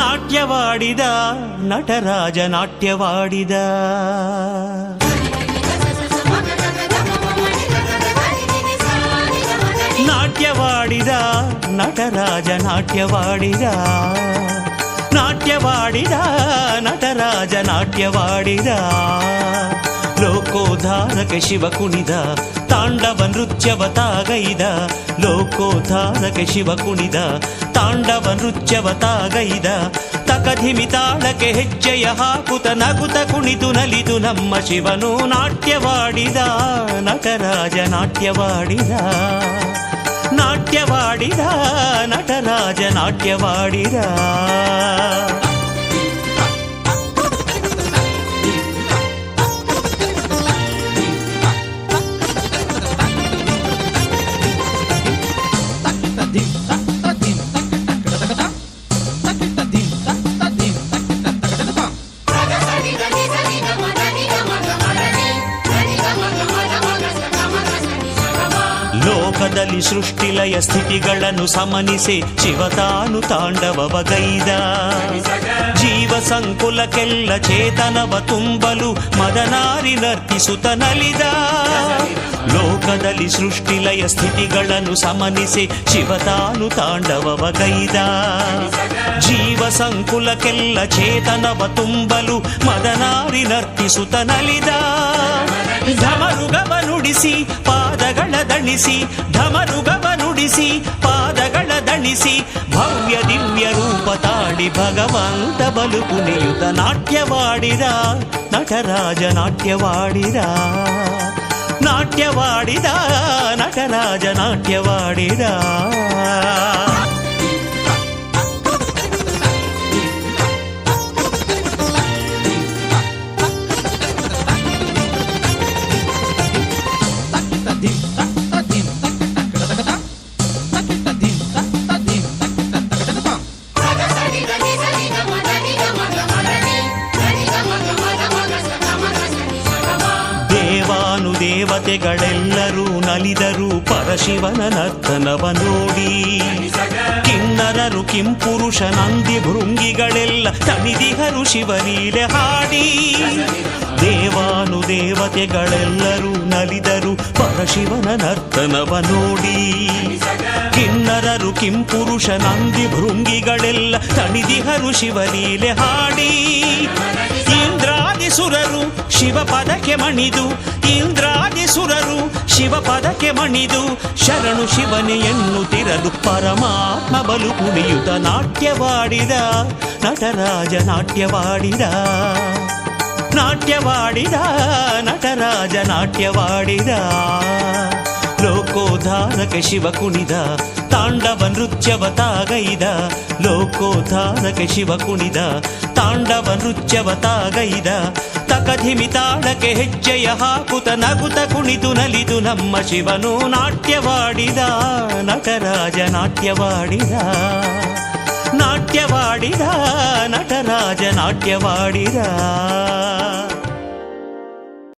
ನಾಟ್ಯವಾಡಿದ ನಟರಾಜ ನಾಟ್ಯವಾಡಿದ ನಾಟ್ಯವಾಡಿದ ನಟರಾಜ ನಾಟ್ಯವಾಡಿದ ನಾಟ್ಯವಾಡಿದ ನಟರಾಜ ನಾಟ್ಯವಾಡಿದ ಲೋಕೋದ್ಧಾರಕ ಶಿವ ಕುಣಿದ ತಾಂಡವ ನೃತ್ಯವ ತಾಗೈದ ಲೋಕೋದ್ಧಾರಕ ಶಿವ ಕುಣಿದ ತಾಂಡವ ನೃತ್ಯವ ತಾಗೈದ ತಕಧಿಮಿ ತಾಳಕ್ಕೆ ಹೆಜ್ಜೆಯ ಹಾಕುತ ನಗುತ ಕುಣಿತು ನಲಿದು ನಮ್ಮ ಶಿವನು ನಾಟ್ಯವಾಡಿದ ನಟರಾಜ ನಾಟ್ಯವಾಡಿದ ನಾಟ್ಯವಾಡಿದ ನಟರಾಜ ನಾಟ್ಯವಾಡಿದ ಲೋಕದಲ್ಲಿ ಸೃಷ್ಟಿಲಯ ಸ್ಥಿತಿಗಳನ್ನು ಸಮನಿಸಿ ಶಿವತಾನು ತಾಂಡವಗೈದ ಜೀವ ಸಂಕುಲಕ್ಕೆಲ್ಲ ಚೇತನವ ತುಂಬಲು ಮದನಾರಿ ನರ್ತಿಸುತ್ತ ನಲಿದ ಲೋಕದಲ್ಲಿ ಸೃಷ್ಟಿಲಯ ಸ್ಥಿತಿಗಳನ್ನು ಸಮನಿಸಿ ಶಿವತಾನು ತಾಂಡವಗೈದ ಜೀವ ಸಂಕುಲಕ್ಕೆಲ್ಲ ಚೇತನವ ತುಂಬಲು ಮದನಾರಿ ನರ್ತಿಸುತ್ತ ನಲಿದ ಢಮರುಗವ ನುಡಿಸಿ ಪಾದಗಳ ದಣಿಸಿ ಢಮರುಗವ ನುಡಿಸಿ ಪಾದಗಳ ದಣಿಸಿ ಭವ್ಯ ದಿವ್ಯ ರೂಪ ತಾಡಿ ಭಗವಂತ ಬಲು ಕುಣಿಯುತ ನಾಟ್ಯವಾಡಿದ ನಟರಾಜ ನಾಟ್ಯವಾಡಿದ ನಾಟ್ಯವಾಡಿದ ನಟರಾಜ ನಾಟ್ಯವಾಡಿದ ದೇವಾನು ದೇವತೆಗಳೆಲ್ಲರೂ ನಲಿದರು ಪರಶಿವನ ನರ್ತನವ ನೋಡಿ. ಕಿನ್ನರರು ಕಿಂಪುರುಷ ನಂದಿ ಭೃಂಗಿಗಳೆಲ್ಲ ತಣಿದಿಹರು ಶಿವನೀಲೆ ಹಾಡಿ. ದೇವಾನು ದೇವತೆಗಳೆಲ್ಲರೂ ನಲಿದರು ಪರಶಿವನ ನರ್ತನವ ನೋಡಿ. ಕಿನ್ನರರು ಕಿಂಪುರುಷ ನಂದಿ ಭೃಂಗಿಗಳೆಲ್ಲ ತಣಿದಿಹರು ಶಿವನೀಲೆ ಹಾಡಿ. ಸುರರು ಶಿವ ಪದಕ್ಕೆ ಮಣಿದು ಇಂದ್ರಾದಿ ಸುರರು ಶಿವ ಪದಕ್ಕೆ ಮಣಿದು ಶರಣು ಶಿವನೆ ಎನ್ನುತ್ತಿರಲು ಪರಮಾತ್ಮ ಬಲು ಕುಣಿಯುತ ನಾಟ್ಯವಾಡಿದ ನಟರಾಜ ನಾಟ್ಯವಾಡಿದ ನಾಟ್ಯವಾಡಿದ ನಟರಾಜ ನಾಟ್ಯವಾಡಿದ ಲೋಕೋದ್ಧಾರಕ ಶಿವ ಕುಣಿದ ತಾಂಡವ ನೃತ್ಯವ ತಾಗೈದ ಲೋಕೋದ್ಧಾರಕ ಶಿವ ಕುಣಿದ ತಾಂಡವ ನೃತ್ಯವ ತಾಗೈದ ತಕಧಿಮಿ ತಾಳಕ್ಕೆ ಹೆಜ್ಜೆಯ ಹಾಕುತ ನಗುತ ಕುಣಿತು ನಲಿದು ನಮ್ಮ ಶಿವನು ನಾಟ್ಯವಾಡಿದ ನಟರಾಜ ನಾಟ್ಯವಾಡಿದ ನಾಟ್ಯವಾಡಿದ ನಟರಾಜ ನಾಟ್ಯವಾಡಿದ